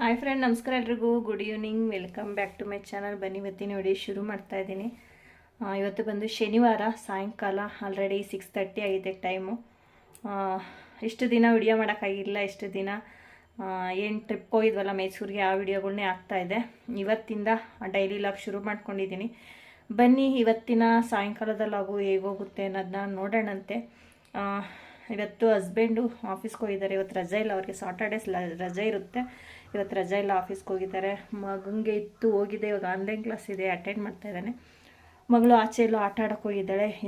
Hi friend ನಮಸ್ಕಾರ ಎಲ್ರಿಗೂ. Good evening welcome back to my channel ಬನ್ನಿ, ಇವತ್ತಿನ ವಿಡಿಯೋ ಶುರು ಮಾಡ್ತಾ ಇದ್ದೀನಿ. ಇವತ್ತು ಬಂದು ಶನಿವಾರ, ಸಾಯಂಕಾಲ ಆಲ್ರೆಡಿ ಸಿಕ್ಸ್ ತರ್ಟಿ ಆಗಿದೆ ಟೈಮು ಇಷ್ಟು ದಿನ ವಿಡಿಯೋ ಮಾಡೋಕ್ಕಾಗಿಲ್ಲ, ಇಷ್ಟು ದಿನ ಏನು ಟ್ರಿಪ್ ಹೋಗಿದ್ವಲ್ಲ ಮೈಸೂರಿಗೆ, ಆ ವಿಡಿಯೋಗಳನ್ನೇ ಆಗ್ತಾ ಇದೆ. ಇವತ್ತಿಂದ ಡೈಲಿ ಲಾಗ್ ಶುರು ಮಾಡ್ಕೊಂಡಿದ್ದೀನಿ. ಬನ್ನಿ, ಇವತ್ತಿನ ಸಾಯಂಕಾಲದಲ್ಲಾಗು ಹೇಗೋಗುತ್ತೆ ಅನ್ನೋದನ್ನ ನೋಡೋಣಂತೆ. ಇವತ್ತು ಹಸ್ಬೆಂಡು ಆಫೀಸ್ಗೆ ಹೋಗಿದ್ದಾರೆ. ಇವತ್ತು ರಜೆ ಇಲ್ಲ. ಅವ್ರಿಗೆ ಸಾಟರ್ಡೇಸ್ ರಜೆ ಇರುತ್ತೆ. ಇವತ್ತು ರಜೆ ಇಲ್ಲ ಆಫೀಸ್ಗೆ ಹೋಗಿದ್ದಾರೆ. ಮಗನಿಗೆ ಇತ್ತು, ಹೋಗಿದೆ. ಇವಾಗ ಆನ್ಲೈನ್ ಕ್ಲಾಸ್ ಇದೆ ಅಟೆಂಡ್ ಮಾಡ್ತಾ ಇದ್ದಾನೆ. ಮಗಳು ಆಚೆ ಎಲ್ಲೋ ಆಟ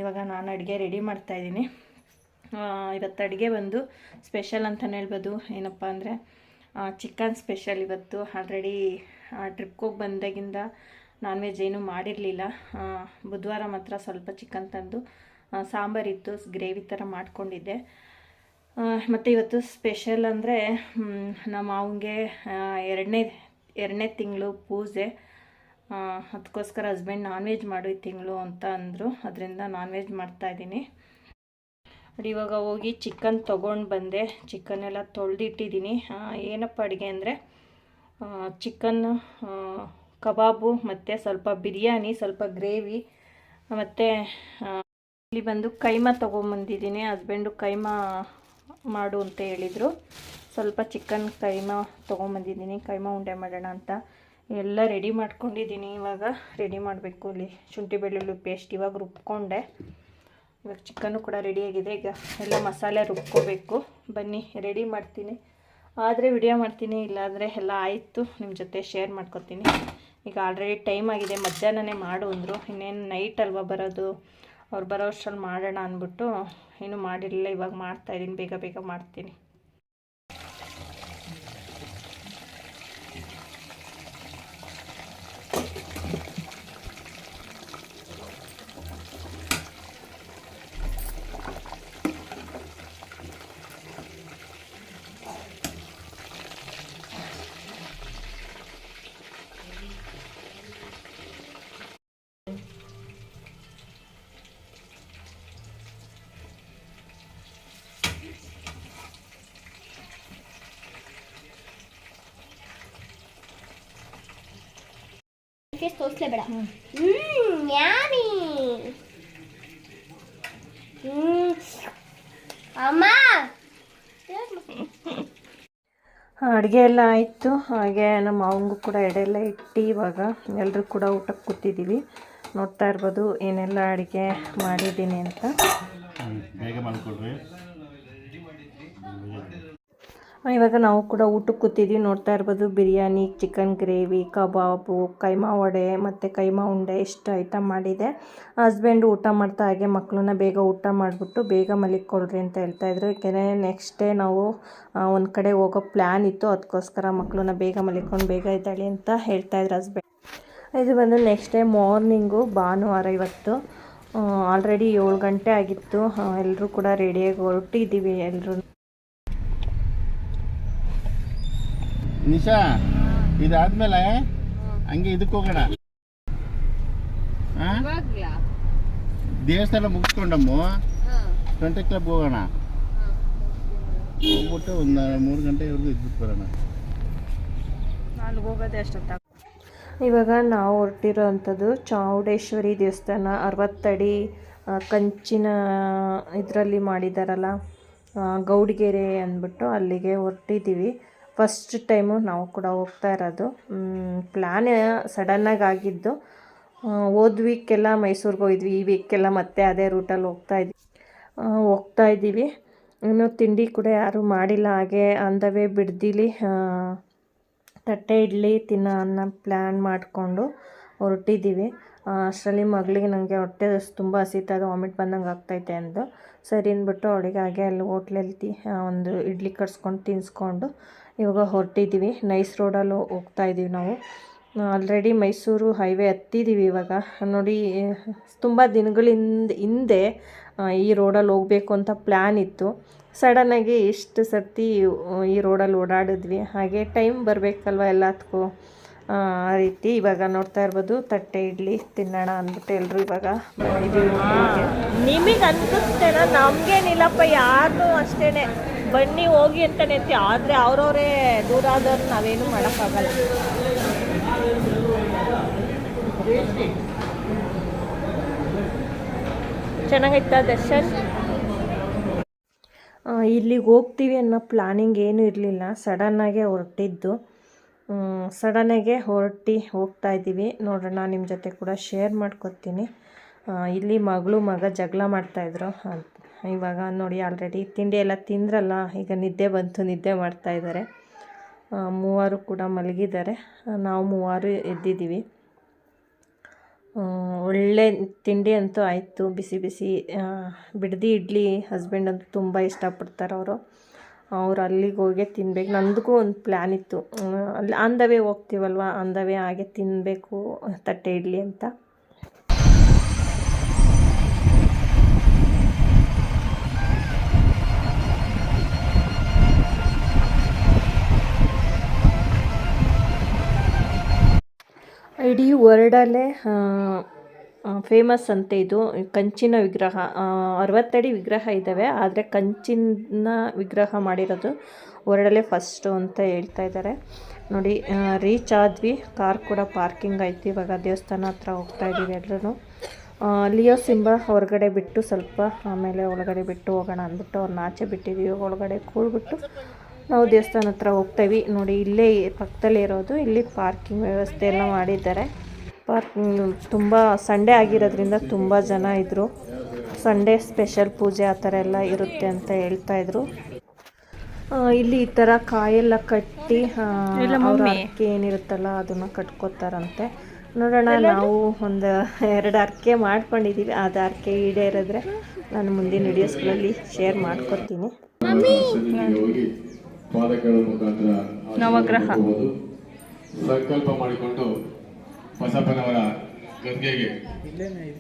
ಇವಾಗ ನಾನು ಅಡುಗೆ ರೆಡಿ ಮಾಡ್ತಾ ಇದ್ದೀನಿ. ಇವತ್ತು ಅಡುಗೆ ಬಂದು ಸ್ಪೆಷಲ್ ಅಂತಲೇ ಹೇಳ್ಬೋದು. ಏನಪ್ಪ ಅಂದರೆ ಚಿಕನ್ ಸ್ಪೆಷಲ್ ಇವತ್ತು. ಆಲ್ರೆಡಿ ಟ್ರಿಪ್ಗೆ ಹೋಗಿ ಬಂದಾಗಿಂದ ನಾನ್ ವೆಜ್ ಏನೂ ಮಾಡಿರಲಿಲ್ಲ. ಬುಧವಾರ ಮಾತ್ರ ಸ್ವಲ್ಪ ಚಿಕನ್ ತಂದು ಸಾಂಬಾರಿತ್ತು ಗ್ರೇವಿ ಥರ ಮಾಡ್ಕೊಂಡಿದ್ದೆ. ಮತ್ತು ಇವತ್ತು ಸ್ಪೆಷಲ್ ಅಂದರೆ ನಮ್ಮ ಮಾವನಿಗೆ ಎರಡನೇ ಎರಡನೇ ತಿಂಗಳು ಪೂಜೆ. ಅದಕ್ಕೋಸ್ಕರ ಹಸ್ಬೆಂಡ್ ನಾನ್ ವೆಜ್ ಮಾಡು ತಿಂಗಳು ಅಂತ ಅಂದರು. ಅದರಿಂದ ನಾನ್ ವೆಜ್ ಮಾಡ್ತಾಯಿದ್ದೀನಿ ಇವಾಗ ಹೋಗಿ ಚಿಕನ್ ತೊಗೊಂಡು ಬಂದೆ. ಚಿಕನ್ ಎಲ್ಲ ತೊಳೆದಿಟ್ಟಿದ್ದೀನಿ. ಏನಪ್ಪ ಅಡುಗೆ ಅಂದರೆ ಚಿಕನ್ ಕಬಾಬು, ಮತ್ತು ಸ್ವಲ್ಪ ಬಿರಿಯಾನಿ, ಸ್ವಲ್ಪ ಗ್ರೇವಿ, ಮತ್ತು ಇಲ್ಲಿ ಬಂದು ಕೈಮಾ ತೊಗೊಂಬಂದಿದ್ದೀನಿ. ಹಸ್ಬೆಂಡು ಕೈಮಾ ಮಾಡು ಅಂತ ಹೇಳಿದರು. ಸ್ವಲ್ಪ ಚಿಕನ್ ಕೈಮಾ ತೊಗೊಂಬಂದಿದ್ದೀನಿ. ಕೈಮಾ ಉಂಡೆ ಮಾಡೋಣ ಅಂತ. ಎಲ್ಲ ರೆಡಿ ಮಾಡ್ಕೊಂಡಿದ್ದೀನಿ. ಇವಾಗ ರೆಡಿ ಮಾಡಬೇಕು ಇಲ್ಲಿ. ಶುಂಠಿ ಬೆಳ್ಳುಳ್ಳಿ ಪೇಸ್ಟ್ ಇವಾಗ ರುಬ್ಕೊಂಡೆ. ಇವಾಗ ಚಿಕನ್ನು ಕೂಡ ರೆಡಿಯಾಗಿದೆ ಈಗ ಎಲ್ಲ ಮಸಾಲೆ ರುಬ್ಕೋಬೇಕು. ಬನ್ನಿ ರೆಡಿ ಮಾಡ್ತೀನಿ. ಆದರೆ ವಿಡಿಯೋ ಮಾಡ್ತೀನಿ. ಇಲ್ಲಾಂದರೆ ಎಲ್ಲ ಆಯಿತು. ನಿಮ್ಮ ಜೊತೆ ಶೇರ್ ಮಾಡ್ಕೊತೀನಿ. ಈಗ ಆಲ್ರೆಡಿ ಟೈಮ್ ಆಗಿದೆ. ಮಧ್ಯಾಹ್ನನೇ ಮಾಡು ಅಂದರು. ಇನ್ನೇನು ನೈಟ್ ಅಲ್ವಾ ಬರೋದು? ಅವ್ರು ಬರೋ ಅಷ್ಟ್ರಲ್ಲಿ ಮಾಡೋಣ ಅಂದ್ಬಿಟ್ಟು ಇನ್ನೂ ಮಾಡಿರಲಿಲ್ಲ ಇವಾಗ ಮಾಡ್ತಾಯಿದ್ದೀನಿ ಬೇಗ ಬೇಗ ಮಾಡ್ತೀನಿ. ಫೇಸ್ ಯಾಮಿ ಹ್ಮ್ ಅಮ್ಮ ಅಡುಗೆ ಎಲ್ಲ ಆಯಿತು. ಹಾಗೆ ನಮ್ಮ ಮಾವಂಗೂ ಕೂಡ ಎಡೆ ಎಲ್ಲ ಇಟ್ಟು ಇವಾಗ ಎಲ್ಲರೂ ಕೂಡ ಊಟಕ್ಕೆ ಕೂತಿದ್ದೀವಿ ನೋಡ್ತಾ ಇರ್ಬೋದು ಏನೆಲ್ಲ ಅಡುಗೆ ಮಾಡಿದ್ದೀನಿ ಅಂತ. ಬೇಗ ಮಾಡಿಕೊಡ್ರಿ. ಇವಾಗ ನಾವು ಕೂಡ ಊಟಕ್ಕೆ ಕೂತಿದ್ದೀವಿ ನೋಡ್ತಾ ಇರ್ಬೋದು, biryani, chicken gravy, kebab, keema vada ಮತ್ತು ಕೈಮಾ ಉಂಡೆ ಇಷ್ಟು ಐಟಮ್ ಮಾಡಿದೆ. ಹಸ್ಬೆಂಡ್ ಊಟ ಮಾಡ್ತಾ ಹಾಗೆ ಮಕ್ಕಳನ್ನ ಬೇಗ ಊಟ ಮಾಡಿಬಿಟ್ಟು ಬೇಗ ಮಲಿಕೊಳ್ರಿ ಅಂತ ಹೇಳ್ತಾ ಇದ್ರು. ಯಾಕೆಂದರೆ ನೆಕ್ಸ್ಟ್ ಡೇ ನಾವು ಒಂದು ಕಡೆ ಹೋಗೋ ಪ್ಲ್ಯಾನ್ ಇತ್ತು. ಅದಕ್ಕೋಸ್ಕರ ಮಕ್ಕಳನ್ನ ಬೇಗ ಮಲಿಕೊಂಡು ಬೇಗ ಇದ್ದಾಳೆ ಅಂತ ಹೇಳ್ತಾ ಇದ್ರು ಹಸ್ಬೆಂಡ್ ಇದು ಬಂದು ನೆಕ್ಸ್ಟ್ ಡೇ ಮಾರ್ನಿಂಗು ಭಾನುವಾರ ಇವತ್ತು. ಆಲ್ರೆಡಿ ಏಳು ಗಂಟೆ ಆಗಿತ್ತು. ಎಲ್ಲರೂ ಕೂಡ ರೆಡಿಯಾಗಿ ಹೊರಟಿದ್ದೀವಿ ಎಲ್ಲರೂ ನಿಶಾ ಇದಾದ್ಮೇಲೆ ಹಂಗೆ ಇದಕ್ಕೆ ಹೋಗೋಣ. ಆ? ದೇವಸ್ಥಾನ ಮುಗಿಸ್ಕೊಂಡಮ್ಮ. ಟ್ವೆಂಟಿ ಕ್ಲಬ್ ಹೋಗೋಣ. ಹೋಗ್ಬಿಟ್ಟು ಒಂದು ಮೂರು ಗಂಟೆವರೆಗೂ ಇದ್ಬಿಟ್ಟು ಬರೋಣ. ಹೋಗೋದೇ ಅಷ್ಟೊತ್ತ? ಇವಾಗ ನಾವು ಹೊರಟಿರೋ ಅಂಥದ್ದು ಚಾವುಡೇಶ್ವರಿ ದೇವಸ್ಥಾನ ಅರವತ್ತಡಿ ಕಂಚಿನ ಇದರಲ್ಲಿ ಮಾಡಿದ್ದಾರಲ್ಲ ಗೌಡಿಗೆರೆ ಅಂದ್ಬಿಟ್ಟು ಅಲ್ಲಿಗೆ ಹೊರಟಿದ್ದೀವಿ. ಫಸ್ಟ್ ಟೈಮು ನಾವು ಕೂಡ ಹೋಗ್ತಾ ಇರೋದು. ಪ್ಲ್ಯಾನ್ ಸಡನ್ನಾಗಿ ಆಗಿದ್ದು. ಹೋದ ವೀಕೆಲ್ಲ ಮೈಸೂರಿಗೆ ಹೋಗಿದ್ವಿ. ಈ ವೀಕೆಲ್ಲ ಮತ್ತೆ ಅದೇ ರೂಟಲ್ಲಿ ಹೋಗ್ತಾ ಇದ್ವಿ. ಹೋಗ್ತಾ ಇದ್ದೀವಿ. ಇನ್ನು ತಿಂಡಿ ಕೂಡ ಯಾರೂ ಮಾಡಿಲ್ಲ. ಹಾಗೆ ಅಂದವೇ ಬಿಡ್ದಿಲಿ. ತಟ್ಟೆ ಇಡ್ಲಿ, ತಿನ್ನೋ ಅನ್ನ ಪ್ಲ್ಯಾನ್ ಮಾಡಿಕೊಂಡು ಹೊರಟಿದ್ದೀವಿ. ಅಷ್ಟರಲ್ಲಿ ಮಗಳಿಗೆ ನನಗೆ ಹೊಟ್ಟೆ ತುಂಬ ಹಸಿತಾ ಇದೆ. ವಾಮಿಟ್ ಬಂದಂಗೆ ಆಗ್ತೈತೆ ಅಂದು. ಸರಿ ಅಂದ್ಬಿಟ್ಟು ಅವಳಿಗೆ ಹಾಗೆ ಅಲ್ಲಿ ಹೋಟ್ಲಲ್ಲಿ ಒಂದು ಇಡ್ಲಿ ಕಟ್ಸ್ಕೊಂಡು ತಿನ್ನಿಸ್ಕೊಂಡು ಇವಾಗ ಹೊರಟಿದ್ದೀವಿ ನೈಸ್ ರೋಡಲ್ಲಿ ಹೋಗ್ತಾ ಇದ್ದೀವಿ ನಾವು. ಆಲ್ರೆಡಿ ಮೈಸೂರು ಹೈವೇ ಹತ್ತಿದ್ದೀವಿ ಇವಾಗ. ನೋಡಿ ತುಂಬ ದಿನಗಳಿಂದ ಹಿಂದೆ ಈ ರೋಡಲ್ಲಿ ಹೋಗಬೇಕು ಅಂತ ಪ್ಲ್ಯಾನ್ ಇತ್ತು. ಸಡನ್ನಾಗಿ ಇಷ್ಟು ಸರ್ತಿ ಈ ರೋಡಲ್ಲಿ ಓಡಾಡಿದ್ವಿ. ಹಾಗೆ ಟೈಮ್ ಬರಬೇಕಲ್ವ ಎಲ್ಲದಕ್ಕೂ ಆ ರೀತಿ ಇವಾಗ ನೋಡ್ತಾ ಇರ್ಬೋದು. ತಟ್ಟೆ ಇಡ್ಲಿ ತಿನ್ನೋಣ ಅಂದ್ಬಿಟ್ಟು ಎಲ್ಲರೂ ಇವಾಗ ನಿಮಗ್ ನಿಮಗೆ ನಮ್ಗೇನಿಲ್ಲಪ್ಪ ಯಾರು ಅಷ್ಟೇನೆ. ಬನ್ನಿ ಹೋಗಿ ಅಂತಾನೆ ಅಂತೀವಿ ಆದರೆ ಅವ್ರವರೇ ದೂರ ಆದವ್ರು ನಾವೇನು ಮಾಡೋಕ್ಕಾಗಲ್ಲ. ಚೆನ್ನಾಗಿತ್ತು ದರ್ಶನ್? ಇಲ್ಲಿಗೆ ಹೋಗ್ತೀವಿ ಅನ್ನೋ ಪ್ಲಾನಿಂಗ್ ಏನೂ ಇರಲಿಲ್ಲ. ಸಡನ್ನಾಗೆ ಹೊರಟಿದ್ದು. ಸಡನ್ನಾಗೆ ಹೊರಟಿ ಹೋಗ್ತಾ ಇದ್ದೀವಿ. ನೋಡೋಣ ನಿಮ್ಮ ಜೊತೆ ಕೂಡ ಶೇರ್ ಮಾಡ್ಕೊತೀನಿ. ಇಲ್ಲಿ ಮಗಳು, ಮಗ ಜಗಳ ಮಾಡ್ತಾಯಿದ್ರು ಇವಾಗ ನೋಡಿ ಆಲ್ರೆಡಿ ತಿಂಡಿ ಎಲ್ಲ ತಿಂದ್ರಲ್ಲ, ಈಗ ನಿದ್ದೆ ಬಂತು, ನಿದ್ದೆ ಮಾಡ್ತಾಯಿದ್ದಾರೆ ಮೂವರು ಕೂಡ ಮಲಗಿದ್ದಾರೆ. ನಾವು ಮೂವರು ಎದ್ದಿದ್ದೀವಿ. ಒಳ್ಳೆ ತಿಂಡಿ ಅಂತೂ ಆಯಿತು. ಬಿಸಿ ಬಿಸಿ ಬಿಡದಿ ಇಡ್ಲಿ ಹಸ್ಬೆಂಡ್ ಅಂತೂ ತುಂಬ ಇಷ್ಟಪಡ್ತಾರೆ ಅವರು. ಅವ್ರು ಅಲ್ಲಿಗೆ ಹೋಗಿ ತಿನ್ಬೇಕು. ನಂದಕ್ಕೂ ಒಂದು ಪ್ಲ್ಯಾನ್ ಇತ್ತು. ಅಲ್ಲಿ ಆನ್ ದ ವೇ ಹೋಗ್ತೀವಲ್ವ? ಆನ್ ದ ವೇ ಹಾಗೆ ತಿನ್ನಬೇಕು ತಟ್ಟೆ ಇಡ್ಲಿ ಅಂತ. ಇಡೀ ವರ್ಲ್ಡಲ್ಲೇ ಫೇಮಸ್ ಅಂತೆ ಇದು, ಕಂಚಿನ ವಿಗ್ರಹ. ಅರವತ್ತಡಿ ವಿಗ್ರಹ ಇದ್ದಾವೆ ಆದರೆ ಕಂಚಿನ ವಿಗ್ರಹ ಮಾಡಿರೋದು ವರ್ಲ್ಡಲ್ಲೇ ಫಸ್ಟು ಅಂತ ಹೇಳ್ತಾ ಇದ್ದಾರೆ ನೋಡಿ ರೀಚ್ ಆದ್ವಿ ಕಾರ್ ಕೂಡ ಪಾರ್ಕಿಂಗ್ ಆಯ್ತು ಇವಾಗ ದೇವಸ್ಥಾನ ಹತ್ರ ಹೋಗ್ತಾ ಇದ್ದೀವಿ ಎಲ್ಲರೂ ಲಿಯೋ ಸಿಂಬ ಹೊರಗಡೆ ಬಿಟ್ಟು ಸ್ವಲ್ಪ ಆಮೇಲೆ ಒಳಗಡೆ ಬಿಟ್ಟು ಹೋಗೋಣ ಅಂದ್ಬಿಟ್ಟು ಅವ್ರನ್ನ ಆಚೆ ಬಿಟ್ಟಿದ್ದೀವಿ ಒಳಗಡೆ ಕೂಡ್ಬಿಟ್ಟು ನಾವು ದೇವಸ್ಥಾನ ಹತ್ರ ಹೋಗ್ತೇವೆ ನೋಡಿ, ಇಲ್ಲೇ ಪಕ್ಕದಲ್ಲೇ ಇರೋದು ಇಲ್ಲಿ ಪಾರ್ಕಿಂಗ್ ವ್ಯವಸ್ಥೆ ಎಲ್ಲ ಮಾಡಿದ್ದಾರೆ. ಪಾರ್ಕಿಂಗ್ ತುಂಬ ಸಂಡೇ ಆಗಿರೋದ್ರಿಂದ ತುಂಬ ಜನ ಇದ್ದರು ಸಂಡೇ ಸ್ಪೆಷಲ್ ಪೂಜೆ ಆ ಥರ ಎಲ್ಲ ಇರುತ್ತೆ ಅಂತ ಹೇಳ್ತಾ ಇದ್ರು. ಇಲ್ಲಿ ಈ ಥರ ಕಾಯೆಲ್ಲ ಕಟ್ಟಿ ಅವ್ರ ಅರ್ಕೆ ಏನಿರುತ್ತಲ್ಲ ಅದನ್ನು ಕಟ್ಕೋತಾರಂತೆ. ನೋಡೋಣ ನಾವು ಒಂದು ಎರಡು ಅರ್ಕೆ ಮಾಡ್ಕೊಂಡಿದ್ದೀವಿ ಅದು ಅರ್ಕೆ ಈಡೇರಿದ್ರೆ ನಾನು ಮುಂದಿನ ವಿಡಿಯೋಸ್ಗಳಲ್ಲಿ ಶೇರ್ ಮಾಡ್ಕೊತೀನಿ ನವಗ್ರಹ. ಸಂಕಲ್ಪ ಮಾಡಿಕೊಂಡು ಬಸಪ್ಪನವರ ಗಂಗೆಗೆ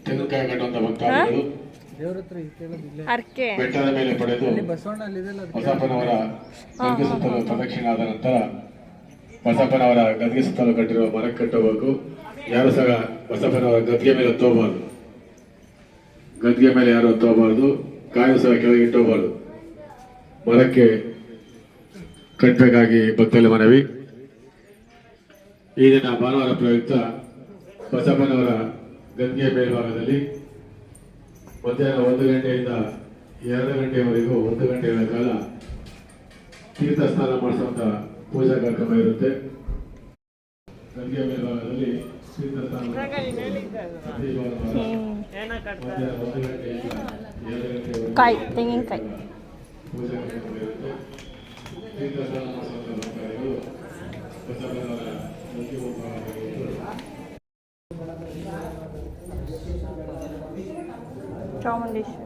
ತೆಂಗಿನಕಾಯಿ ಕಟ್ಟುವಂತ ಭಕ್ತಾದಿಗಳು ಅರ್ಕೆ ಬೆಟ್ಟದ ಮೇಲೆ ಪಡೆದು ಬಸಪ್ಪನವರ ಗದ್ಗೆ ಸುತ್ತಲೂ ಪ್ರದಕ್ಷಿಣೆ ಆದ ನಂತರ ಬಸಪ್ಪನವರ ಗದ್ಗೆ ಸುತ್ತಲೂ ಕಟ್ಟಿರುವ ಮರ ಕಟ್ಟಬೇಕು. ಯಾರು ಸಹ ಬಸಪ್ಪನವರ ಗದ್ಗೆ ಮೇಲೆ ಹತ್ತೋಬಾರ್ದು ಗದ್ಗೆ ಮೇಲೆ ಯಾರು ಹತ್ತೋಬಾರ್ದು ಕಾಯಿ ಸಹ ಕೆಳಗೆ ಇಟ್ಟೋಬಾರ್ದು. ಮರಕ್ಕೆ ಕಟ್ಟಬೇಕಾಗಿ ಭಕ್ತರಲ್ಲಿ ಮನವಿ. ಈ ದಿನ ಭಾನುವಾರ ಪ್ರಯುಕ್ತ ಬಸಪ್ಪನವರ ಗಂಗೆ ಮೇಲ್ಭಾಗದಲ್ಲಿ ಮಧ್ಯಾಹ್ನ ಒಂದು ಗಂಟೆಯಿಂದ ಎರಡು ಗಂಟೆಯವರೆಗೂ ಒಂದು ಗಂಟೆಗಳ ಕಾಲ ತೀರ್ಥ ಸ್ನಾನ ಮಾಡಿಸುವಂತ ಪೂಜಾ ಕಾರ್ಯಕ್ರಮ ಇರುತ್ತೆ. ಗಂಗೆ ಮೇಲ್ಭಾಗದಲ್ಲಿ ತೀರ್ಥ ಸ್ನಾನ ಮಧ್ಯಾಹ್ನ ಒಂದು ಗಂಟೆಯಿಂದ ಎರಡು ಗಂಟೆವರೆಗೂ ಕಾಯಿ ತೆಂಗಿನಕಾಯಿ. ಪೂಜಾ ಕಾರ್ಯಕ್ರಮ ಇರುತ್ತೆ. ತೀರ್ಥ ಸ್ನಾನ ಮಾಡಿಸುವಂತ ಭಕ್ತಾದಿಗಳು ಬಸವಣ್ಣನವರ ಗದ್ಗೆ ಚಾಮುಂಡೇಶ್ವರಿ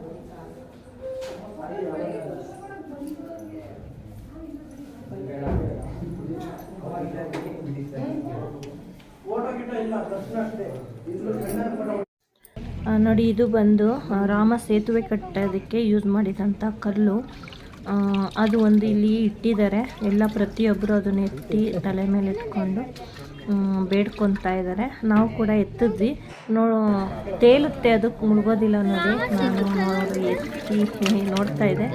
ನೋಡಿ ಇದು ಬಂದು ರಾಮ ಸೇತುವೆ ಕಟ್ಟೋದಕ್ಕೆ ಯೂಸ್ ಮಾಡಿದಂಥ ಕಲ್ಲು. ಅದು ಒಂದು ಇಲ್ಲಿ ಇಟ್ಟಿದ್ದಾರೆ. ಎಲ್ಲ ಪ್ರತಿಯೊಬ್ಬರು ಅದನ್ನ ಎತ್ತಿ ತಲೆ ಮೇಲೆ ಇಟ್ಕೊಂಡು ಬೇಡ್ಕೊತಾ ಇದ್ದಾರೆ. ನಾವು ಕೂಡ ಎತ್ತಿದ್ವಿ. ನೋ, ತೇಲುತ್ತೆ ಅದಕ್ಕೆ ಮುಳುಗೋದಿಲ್ಲ ಅನ್ನೋದು ನಾನು ಎತ್ತಿ ನೋಡ್ತಾ ಇದೆ.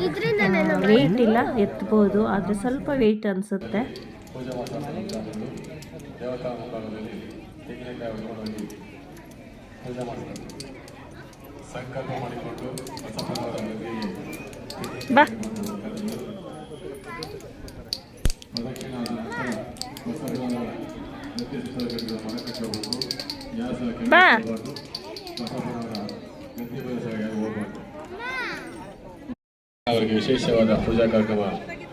ವೆಯ್ಟ್ ಇಲ್ಲ, ಎತ್ಬೋದು. ಆದರೆ ಸ್ವಲ್ಪ ವೆಯ್ಟ್ ಅನಿಸುತ್ತೆ. ಬಾ ಪ್ರದಕ್ಷಿಣೆ ಆದ ನಂತರ ಬಸಪ್ಪನವರ ಅವರಿಗೆ ವಿಶೇಷವಾದ ಪೂಜಾ ಕಾರ್ಯಕ್ರಮ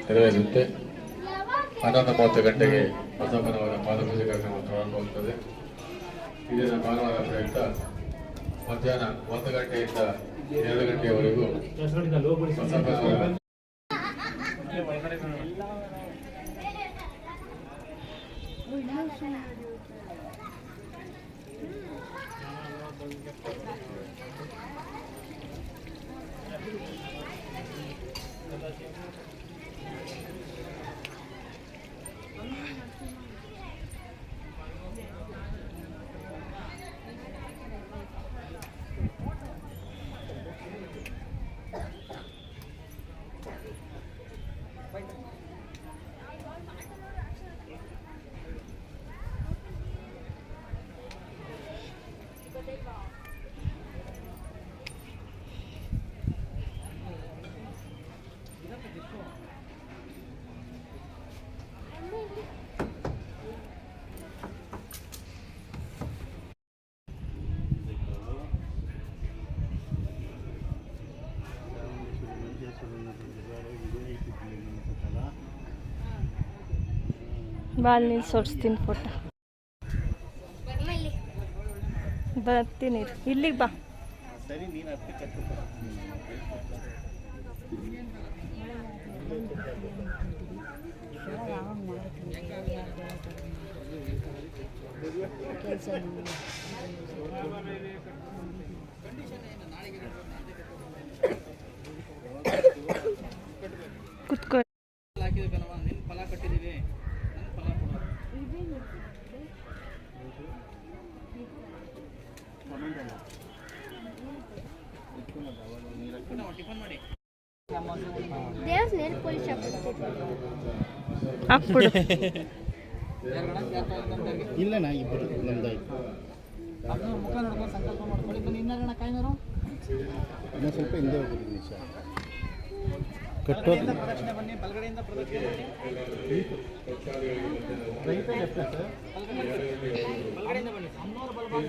ನೆರವೇರುತ್ತೆ. ಹನ್ನೊಂದು ಮೂವತ್ತು ಗಂಟೆಗೆ ಬಸಪ್ಪನವರ ಪಾದಪೂಜೆ ಕಾರ್ಯಕ್ರಮ ಪ್ರಾರಂಭವಾಗುತ್ತದೆ. ಇದನ್ನು ಭಾನುವಾರ ಪ್ರಯುಕ್ತ ಮಧ್ಯಾಹ್ನ ಒಂದು ಗಂಟೆಯಿಂದ ಎರಡು ಗಂಟೆಯವರೆಗೂ ಬಸಪ್ಪನವರ そう。ಬಾಲ್ ನೀನು ಹೊಡ್ಸ್ತೀನಿ ಫೋಟೋ ಬರ್ತೀನಿ. ಇಲ್ಲಿಗೆ ಬಾ. ಕುತ್ಕೋ. ದೇವ್ಸ್ ನೇಲ್ ಪಾಲಿಶ್ ಹಾಕ್ಬಿಡು. ಇಲ್ಲಣ್ಣ ಇಬ್ಬರು ನಮ್ದಾಯ್ತು ಇನ್ನೂ ಸ್ವಲ್ಪ ಹಿಂದೆ ಹೋಗ್ಬಿಡಿ ನಿಶಾ ಕಟ್ಟೋದು ರೈತ ಲೆಫ್ಟ ಸರ್? ಹಾಂ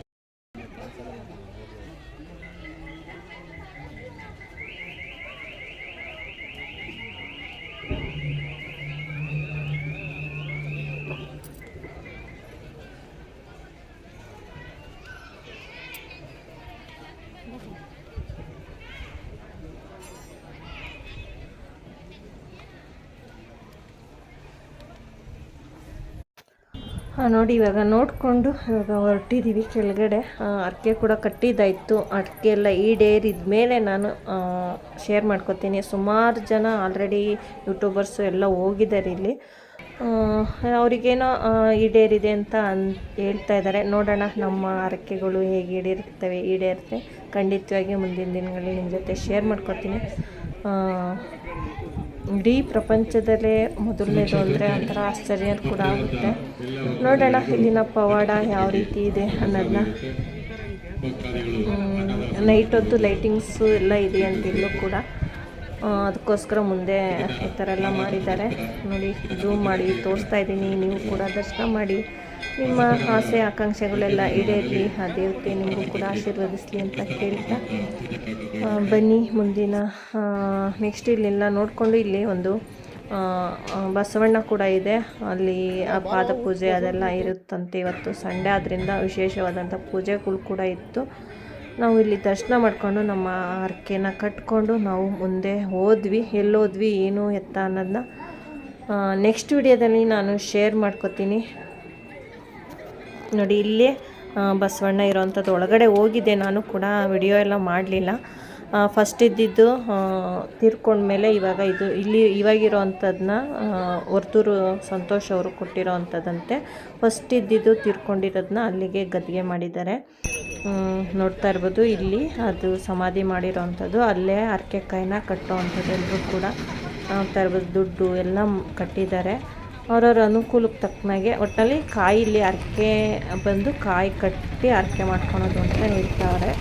ನೋಡಿ, ಇವಾಗ ನೋಡಿಕೊಂಡು ಇವಾಗ ಹೊರಟಿದ್ದೀವಿ ಕೆಳಗಡೆ. ಅಡಿಕೆ ಕೂಡ ಕಟ್ಟಿದ್ದಾಯಿತು. ಅಡಿಕೆ ಎಲ್ಲ ಈಡೇರಿದ ಮೇಲೆ ನಾನು ಶೇರ್ ಮಾಡ್ಕೊತೀನಿ. ಸುಮಾರು ಜನ ಆಲ್ರೆಡಿ ಯೂಟ್ಯೂಬರ್ಸು ಎಲ್ಲ ಹೋಗಿದ್ದಾರೆ ಇಲ್ಲಿ. ಅವರಿಗೇನೋ ಈಡೇರಿದೆ ಅಂತ ಅನ್, ಹೇಳ್ತಾ ಇದ್ದಾರೆ. ನೋಡೋಣ ನಮ್ಮ ಅರಕೆಗಳು ಹೇಗೆ ಈಡೇರ್ತವೆ ಈಡೇರುತ್ತೆ ಖಂಡಿತವಾಗಿ ಮುಂದಿನ ದಿನಗಳಲ್ಲಿ ನಿಮ್ಮ ಜೊತೆ ಶೇರ್ ಮಾಡ್ಕೊತೀನಿ. ಇಡೀ ಪ್ರಪಂಚದಲ್ಲೇ ಮೊದಲನೇದು ಅಂದರೆ ಒಂಥರ ಆಶ್ಚರ್ಯ ಕೂಡ ಆಗುತ್ತೆ. ನೋಡೋಣ ಇಲ್ಲಿನ ಪವಾಡ ಯಾವ ರೀತಿ ಇದೆ ಅನ್ನೋದನ್ನ. ನೈಟ್ ಹೊತ್ತು ಲೈಟಿಂಗ್ಸು ಎಲ್ಲ ಇದೆ ಅಂತ ಕೂಡ. ಅದಕ್ಕೋಸ್ಕರ ಮುಂದೆ ಈ ಥರ ಎಲ್ಲ ಮಾಡಿದ್ದಾರೆ. ನೋಡಿ ಝೂಮ್ ಮಾಡಿ, ತೋರಿಸ್ತಾ ಇದ್ದೀನಿ. ನೀವು ಕೂಡ ದರ್ಶನ ಮಾಡಿ. ನಿಮ್ಮ ಆಸೆ, ಆಕಾಂಕ್ಷೆಗಳೆಲ್ಲ ಈಡೇರಲಿ ಆ ದೇವತೆ ನಿಮಗೂ ಕೂಡ ಆಶೀರ್ವದಿಸಲಿ ಅಂತ ಕೇಳ್ತಾ ಬನ್ನಿ ಮುಂದಿನ ನೆಕ್ಸ್ಟ್ ಇಲ್ಲೆಲ್ಲ. ನೋಡಿಕೊಂಡು ಇಲ್ಲಿ ಒಂದು ಬಸವಣ್ಣ ಕೂಡ ಇದೆ. ಅಲ್ಲಿ ಆ ಪಾದ ಪೂಜೆ ಅದೆಲ್ಲ ಇರುತ್ತಂತೆ ಇವತ್ತು ಸಂಡೆ. ಆದ್ದರಿಂದ ವಿಶೇಷವಾದಂಥ ಪೂಜೆಗಳು ಕೂಡ ಇತ್ತು. ನಾವು ಇಲ್ಲಿ ದರ್ಶನ ಮಾಡಿಕೊಂಡು ನಮ್ಮ ಹರಕೆನ ಕಟ್ಕೊಂಡು ನಾವು ಮುಂದೆ ಹೋದ್ವಿ. ಎಲ್ಲೋದ್ವಿ, ಏನು ಎತ್ತ ಅನ್ನೋದನ್ನ ನೆಕ್ಸ್ಟ್ ವಿಡಿಯೋದಲ್ಲಿ ನಾನು ಶೇರ್ ಮಾಡ್ಕೊತೀನಿ. ನೋಡಿ, ಇಲ್ಲೇ ಬಸವಣ್ಣ ಇರೋವಂಥದ್ದು ಒಳಗಡೆ ಹೋಗಿದ್ದೆ ನಾನು ಕೂಡ, ವಿಡಿಯೋ ಎಲ್ಲ ಮಾಡಲಿಲ್ಲ. ಫಸ್ಟ್ ಇದ್ದಿದ್ದು ತೀರ್ಕೊಂಡ್ಮೇಲೆ ಇವಾಗ ಇದು, ಇಲ್ಲಿ ಇವಾಗಿರೋವಂಥದ್ದನ್ನ ಹೊರ್ತೂರು ಸಂತೋಷ್ ಅವರು ಕೊಟ್ಟಿರೋ ಅಂಥದ್ದಂತೆ ಫಸ್ಟ್ ಇದ್ದಿದ್ದು ತೀರ್ಕೊಂಡಿರೋದನ್ನ ಅಲ್ಲಿಗೆ ಗದ್ದಿಗೆ ಮಾಡಿದ್ದಾರೆ. ನೋಡ್ತಾ ಇರ್ಬೋದು ಇಲ್ಲಿ, ಅದು ಸಮಾಧಿ ಮಾಡಿರೋವಂಥದ್ದು ಅಲ್ಲೇ ಅರ್ಕೆಕಾಯಿನ ಕಟ್ಟೋ ಅಂಥದ್ದು ಎಲ್ಲರೂ ಕೂಡ. ನೋಡ್ತಾ ಇರ್ಬೋದು, ದುಡ್ಡು ಎಲ್ಲ ಕಟ್ಟಿದ್ದಾರೆ. ಅವ್ರವ್ರ ಅನುಕೂಲಕ್ಕೆ ತಕ್ಕನಾಗೆ ಒಟ್ಟಿನಲ್ಲಿ ಇಲ್ಲಿ ಅರ್ಕೆ ಬಂದು ಕಾಯಿ ಕಟ್ಟಿ ಅರಕೆ ಮಾಡ್ಕೊಳೋದು ಅಂತ ಹೇಳ್ತಾವ್ರೆ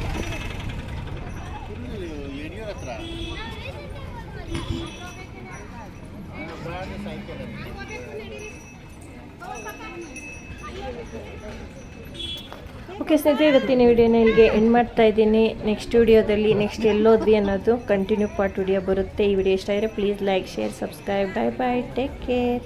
ಓಕೆ ಸ್ನೇಹಿತರೆ ಇವತ್ತಿನ ವಿಡಿಯೋನ ಇಲ್ಲಿಗೆ ಎಂಡ್ ಮಾಡ್ತಾ ಇದ್ದೀನಿ. ನೆಕ್ಸ್ಟ್ ವಿಡಿಯೋದಲ್ಲಿ ನೆಕ್ಸ್ಟ್ ಎಲ್ಲೋದ್ವಿ ಅನ್ನೋದು ಕಂಟಿನ್ಯೂ ಪಾರ್ಟ್ ವಿಡಿಯೋ ಬರುತ್ತೆ. ಈ ವಿಡಿಯೋ ಇಷ್ಟ ಆದರೆ please like share subscribe bye bye take care